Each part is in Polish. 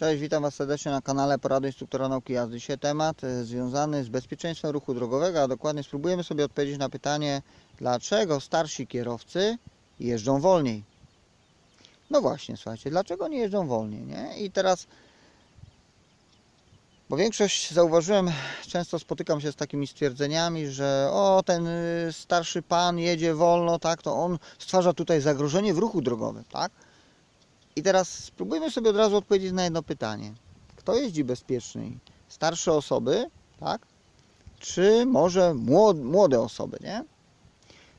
Cześć, witam Was serdecznie na kanale Porady Instruktora Nauki Jazdy. Dzisiaj temat e, związany z bezpieczeństwem ruchu drogowego, a dokładnie spróbujemy sobie odpowiedzieć na pytanie, dlaczego starsi kierowcy jeżdżą wolniej. No właśnie, słuchajcie, dlaczego nie jeżdżą wolniej, nie? I teraz, bo większość, zauważyłem, często spotykam się z takimi stwierdzeniami, że o, ten y, starszy pan jedzie wolno, tak, to on stwarza tutaj zagrożenie w ruchu drogowym, tak? I teraz spróbujmy sobie od razu odpowiedzieć na jedno pytanie. Kto jeździ bezpieczniej? Starsze osoby, tak? Czy może młode, osoby, nie?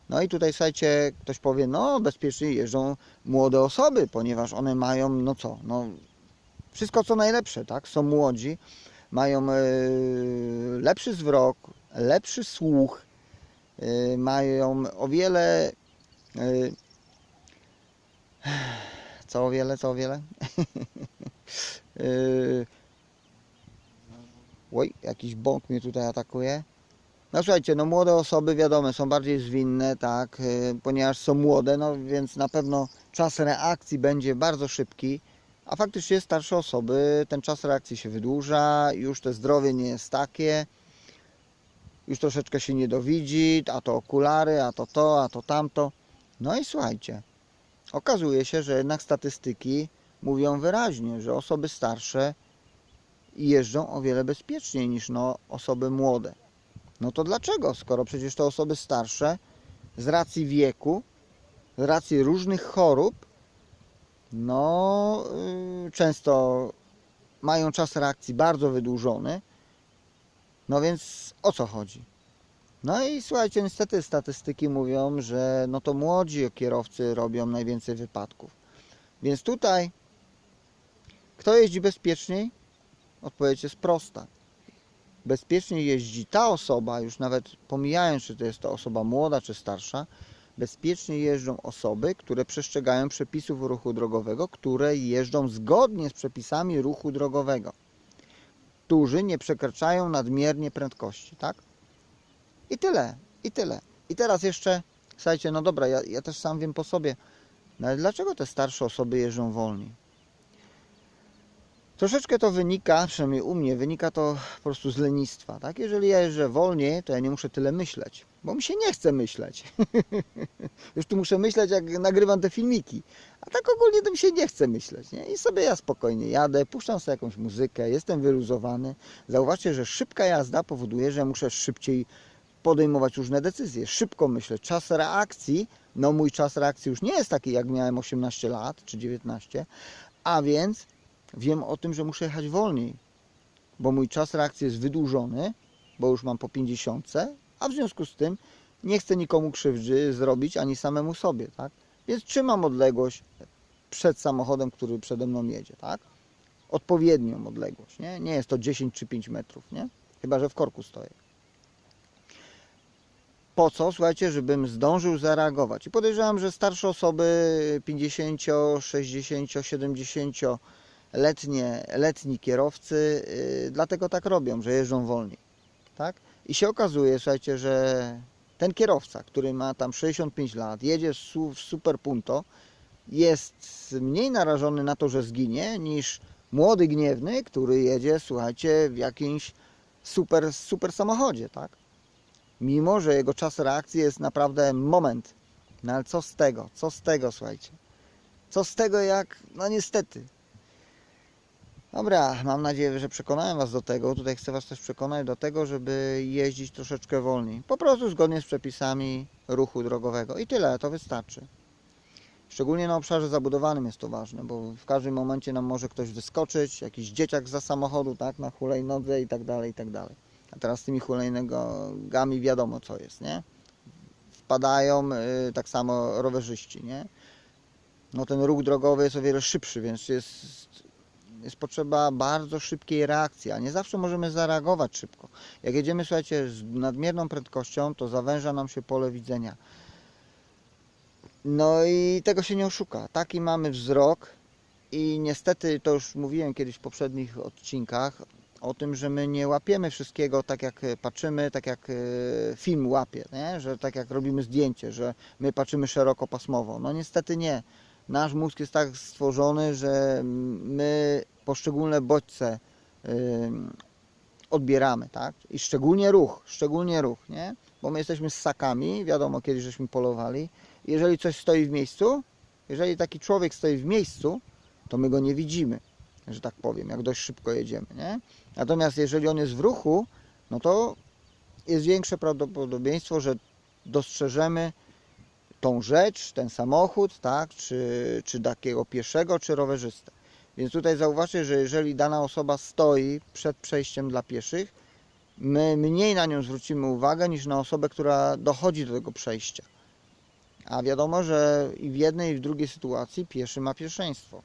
No i tutaj słuchajcie, ktoś powie, no bezpiecznie jeżdżą młode osoby, ponieważ one mają, no co, no wszystko co najlepsze, tak? Są młodzi, mają e, lepszy zwrok, lepszy słuch, e, mają o wiele e, co o wiele, co o wiele? Yy, Oj, jakiś bąk mnie tutaj atakuje. No słuchajcie, no młode osoby wiadomo, są bardziej zwinne, tak, yy, ponieważ są młode, no więc na pewno czas reakcji będzie bardzo szybki, a faktycznie starsze osoby, ten czas reakcji się wydłuża, już to zdrowie nie jest takie, już troszeczkę się nie dowidzi, a to okulary, a to to, a to tamto. No i słuchajcie, okazuje się, że jednak statystyki mówią wyraźnie, że osoby starsze jeżdżą o wiele bezpieczniej niż no, osoby młode. No to dlaczego? Skoro przecież te osoby starsze z racji wieku, z racji różnych chorób, no yy, często mają czas reakcji bardzo wydłużony. No więc o co chodzi? No i słuchajcie, niestety statystyki mówią, że no to młodzi kierowcy robią najwięcej wypadków. Więc tutaj kto jeździ bezpieczniej? Odpowiedź jest prosta. Bezpiecznie jeździ ta osoba, już nawet pomijając, czy to jest to osoba młoda czy starsza, bezpiecznie jeżdżą osoby, które przestrzegają przepisów ruchu drogowego, które jeżdżą zgodnie z przepisami ruchu drogowego, którzy nie przekraczają nadmiernie prędkości, tak? I tyle, i tyle. I teraz jeszcze, słuchajcie, no dobra, ja, ja też sam wiem po sobie, no ale dlaczego te starsze osoby jeżdżą wolniej? Troszeczkę to wynika, przynajmniej u mnie, wynika to po prostu z lenistwa. Tak? Jeżeli ja jeżdżę wolniej, to ja nie muszę tyle myśleć, bo mi się nie chce myśleć. Już tu muszę myśleć, jak nagrywam te filmiki. A tak ogólnie to mi się nie chce myśleć. Nie? I sobie ja spokojnie jadę, puszczam sobie jakąś muzykę, jestem wyluzowany. Zauważcie, że szybka jazda powoduje, że muszę szybciej podejmować różne decyzje. Szybko myślę. Czas reakcji, no mój czas reakcji już nie jest taki, jak miałem 18 lat czy 19, a więc wiem o tym, że muszę jechać wolniej, bo mój czas reakcji jest wydłużony, bo już mam po 50, a w związku z tym nie chcę nikomu krzywdy zrobić, ani samemu sobie, tak? Więc trzymam odległość przed samochodem, który przede mną jedzie, tak? Odpowiednią odległość, nie? Nie jest to 10 czy 5 metrów, nie? Chyba, że w korku stoję. Po co? Słuchajcie, żebym zdążył zareagować. I podejrzewam, że starsze osoby 50, 60, 70 letnie, letni kierowcy yy, dlatego tak robią, że jeżdżą wolniej. Tak? I się okazuje, słuchajcie, że ten kierowca, który ma tam 65 lat, jedzie w super punto, jest mniej narażony na to, że zginie, niż młody gniewny, który jedzie, słuchajcie, w jakimś super, super samochodzie, tak? Mimo, że jego czas reakcji jest naprawdę moment. No ale co z tego? Co z tego, słuchajcie? Co z tego, jak, no niestety, Dobra, mam nadzieję, że przekonałem Was do tego. Tutaj chcę Was też przekonać do tego, żeby jeździć troszeczkę wolniej. Po prostu zgodnie z przepisami ruchu drogowego. I tyle, to wystarczy. Szczególnie na obszarze zabudowanym jest to ważne, bo w każdym momencie nam może ktoś wyskoczyć, jakiś dzieciak za samochodu, tak, na hulajnodze i tak dalej, i tak dalej. A teraz z tymi hulajnogami wiadomo co jest, nie? Wpadają y, tak samo rowerzyści, nie? No ten ruch drogowy jest o wiele szybszy, więc jest jest potrzeba bardzo szybkiej reakcji, a nie zawsze możemy zareagować szybko. Jak jedziemy, słuchajcie, z nadmierną prędkością, to zawęża nam się pole widzenia. No i tego się nie oszuka. Taki mamy wzrok i niestety, to już mówiłem kiedyś w poprzednich odcinkach, o tym, że my nie łapiemy wszystkiego tak jak patrzymy, tak jak e, film łapie, nie? że tak jak robimy zdjęcie, że my patrzymy szerokopasmowo. No niestety nie nasz mózg jest tak stworzony, że my poszczególne bodźce odbieramy, tak? I szczególnie ruch, szczególnie ruch, nie? Bo my jesteśmy ssakami, wiadomo kiedy żeśmy polowali. Jeżeli coś stoi w miejscu, jeżeli taki człowiek stoi w miejscu, to my go nie widzimy, że tak powiem, jak dość szybko jedziemy, nie? Natomiast jeżeli on jest w ruchu, no to jest większe prawdopodobieństwo, że dostrzeżemy tą rzecz, ten samochód, tak, czy, czy takiego pieszego, czy rowerzystę. Więc tutaj zauważcie, że jeżeli dana osoba stoi przed przejściem dla pieszych, my mniej na nią zwrócimy uwagę niż na osobę, która dochodzi do tego przejścia. A wiadomo, że i w jednej, i w drugiej sytuacji pieszy ma pierwszeństwo.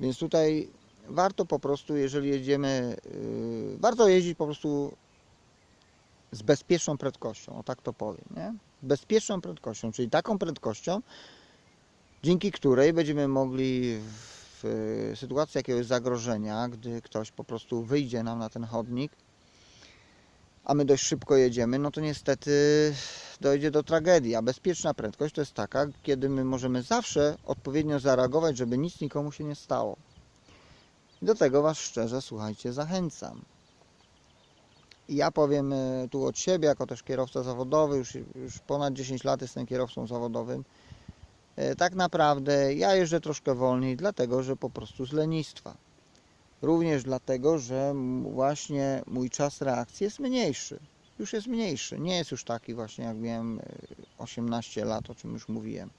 Więc tutaj warto po prostu, jeżeli jedziemy, yy, warto jeździć po prostu z bezpieczną prędkością, o tak to powiem, nie? Bezpieczną prędkością, czyli taką prędkością, dzięki której będziemy mogli w y, sytuacji jakiegoś zagrożenia, gdy ktoś po prostu wyjdzie nam na ten chodnik, a my dość szybko jedziemy, no to niestety dojdzie do tragedii. A bezpieczna prędkość to jest taka, kiedy my możemy zawsze odpowiednio zareagować, żeby nic nikomu się nie stało. Do tego Was szczerze, słuchajcie, zachęcam. Ja powiem e, tu od siebie, jako też kierowca zawodowy, już, już ponad 10 lat jestem kierowcą zawodowym. E, Tak naprawdę ja jeżdżę troszkę wolniej, dlatego że po prostu z lenistwa. Również dlatego, że właśnie mój czas reakcji jest mniejszy. Już jest mniejszy. Nie jest już taki właśnie jak miałem e, 18 lat, o czym już mówiłem.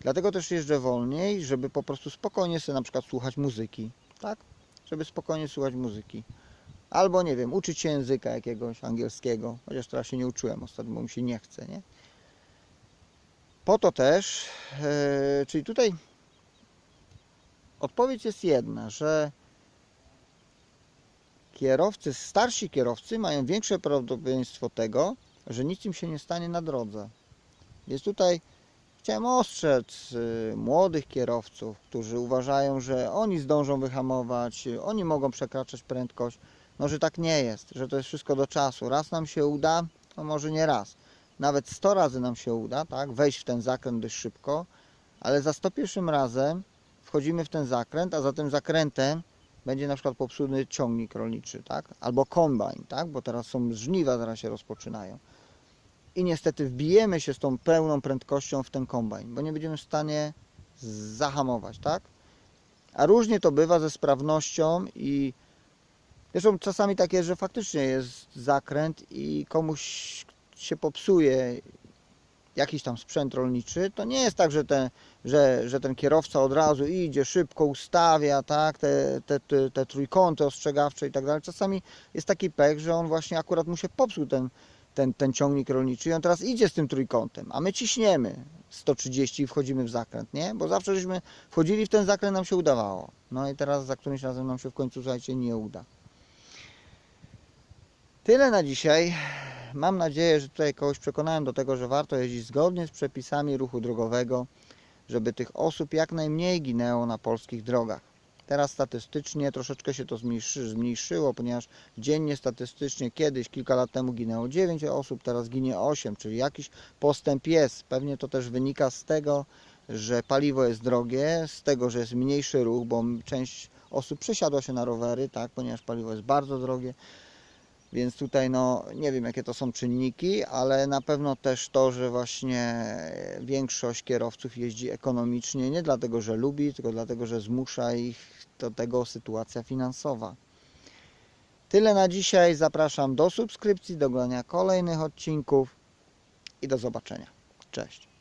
Dlatego też jeżdżę wolniej, żeby po prostu spokojnie sobie na przykład słuchać muzyki, tak? Żeby spokojnie słuchać muzyki. Albo nie wiem, uczyć się języka jakiegoś angielskiego, chociaż teraz się nie uczyłem ostatnio, bo mi się nie chce, nie? Po to też, e, czyli tutaj odpowiedź jest jedna, że kierowcy, starsi kierowcy mają większe prawdopodobieństwo tego, że nic im się nie stanie na drodze. Więc tutaj chciałem ostrzec y, młodych kierowców, którzy uważają, że oni zdążą wyhamować, y, oni mogą przekraczać prędkość. No, że tak nie jest, że to jest wszystko do czasu. Raz nam się uda, no może nie raz. Nawet 100 razy nam się uda, tak, wejść w ten zakręt dość szybko, ale za 101 razem wchodzimy w ten zakręt, a za tym zakrętem będzie na przykład popsuty ciągnik rolniczy, tak, albo kombajn, tak, bo teraz są żniwa, zaraz się rozpoczynają. I niestety wbijemy się z tą pełną prędkością w ten kombajn, bo nie będziemy w stanie zahamować, tak? A różnie to bywa ze sprawnością i Zresztą czasami tak jest, że faktycznie jest zakręt i komuś się popsuje jakiś tam sprzęt rolniczy, to nie jest tak, że ten, że, że ten kierowca od razu idzie, szybko ustawia, tak, te, te, te, te trójkąty ostrzegawcze i tak dalej. Czasami jest taki pech, że on właśnie akurat mu się popsuł ten, ten, ten ciągnik rolniczy i on teraz idzie z tym trójkątem, a my ciśniemy 130 i wchodzimy w zakręt, nie? Bo zawsze żeśmy wchodzili w ten zakręt, nam się udawało. No i teraz za którymś razem nam się w końcu, słuchajcie, nie uda. Tyle na dzisiaj. Mam nadzieję, że tutaj kogoś przekonałem do tego, że warto jeździć zgodnie z przepisami ruchu drogowego, żeby tych osób jak najmniej ginęło na polskich drogach. Teraz statystycznie troszeczkę się to zmniejszy, zmniejszyło, ponieważ dziennie statystycznie kiedyś, kilka lat temu ginęło 9 osób, teraz ginie 8, czyli jakiś postęp jest. Pewnie to też wynika z tego, że paliwo jest drogie, z tego, że jest mniejszy ruch, bo część osób przesiadła się na rowery, tak, ponieważ paliwo jest bardzo drogie. Więc tutaj no nie wiem jakie to są czynniki, ale na pewno też to, że właśnie większość kierowców jeździ ekonomicznie, nie dlatego, że lubi, tylko dlatego, że zmusza ich do tego sytuacja finansowa. Tyle na dzisiaj. Zapraszam do subskrypcji, do oglądania kolejnych odcinków i do zobaczenia. Cześć.